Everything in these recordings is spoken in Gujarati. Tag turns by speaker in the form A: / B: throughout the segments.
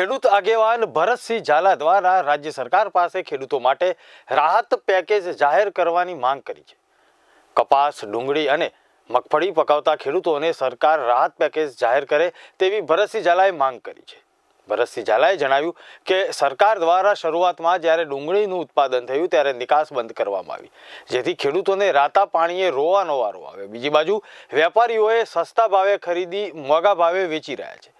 A: ખેડૂત આગેવાન ભરતસિંહ ઝાલા દ્વારા રાજ્ય સરકાર પાસે ખેડૂતો માટે રાહત પેકેજ જાહેર કરવાની માંગ કરી છે. કપાસ, ડુંગળી અને મગફળી પકાવતા ખેડૂતોને સરકાર રાહત પેકેજ જાહેર કરે તેવી ભરતસિંહ ઝાલાએ માંગ કરી છે. ભરતસિંહ ઝાલાએ જણાવ્યું કે સરકાર દ્વારા શરૂઆતમાં જ્યારે ડુંગળીનું ઉત્પાદન થયું ત્યારે નિકાસ બંધ કરવામાં આવી, જેથી ખેડૂતોને રાતા પાણીએ રોવાનો વારો આવે બીજી બાજુ, વેપારીઓએ સસ્તા ભાવે ખરીદી, મોંઘા ભાવે વેચી રહ્યા છે.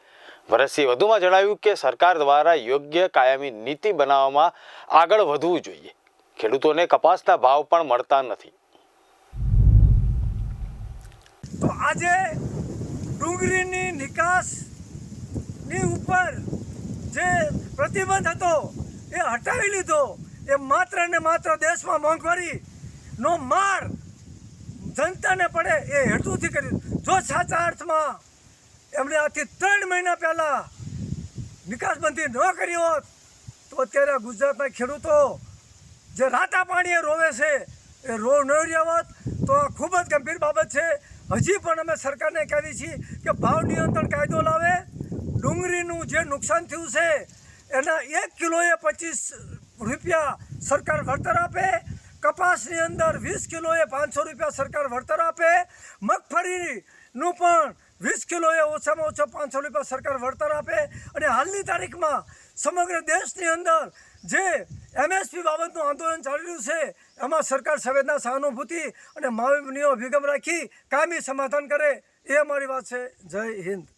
A: ભરતસિંહે વધુમાં જણાવ્યું કે સરકાર દ્વારા યોગ્ય કાયમી નીતિ બનાવવામાં આગળ વધવું જોઈએ. ખેડૂતોને કપાસના ભાવ પણ મળતા નથી.
B: તો આજે ડુંગળીની નિકાસની ઉપર જે પ્રતિબંધ હતો, એ હટાવી લીધો. એ માત્ર ને માત્ર દેશમાં મોંઘવારીનો માર જનતાને પડે એ હેતુથી કર્યું જો સાચા અર્થમાં એમણે આથી ત્રણ મહિના પહેલાં નિકાસબંધી ન કરી હોત, તો અત્યારે ગુજરાતના ખેડૂતો જે રાતા પાણીએ રોવે છે, એ રો ન રહ્યા તો આ ખૂબ જ ગંભીર બાબત છે. હજી પણ અમે સરકારને કહેવી છીએ કે ભાવ નિયંત્રણ કાયદો લાવે. ડુંગળીનું જે નુકસાન થયું છે, એના એક કિલોએ પચીસ રૂપિયા સરકાર વળતર આપે. કપાસની અંદર વીસ કિલોએ પાંચસો રૂપિયા સરકાર વળતર આપે. મગફળીનું પણ વીસ કિલોએ ઓછામાં ઓછો પાંચસો રૂપિયા સરકાર વળતર આપે અને હાલની તારીખમાં સમગ્ર દેશની અંદર જે એમએસપી બાબતનું આંદોલન ચાલી રહ્યું છે, એમાં સરકાર સંવેદના, સહાનુભૂતિ અને માવનીઓ અભિગમ રાખી કાયમી સમાધાન કરે એ અમારી વાત છે. જય હિન્દ.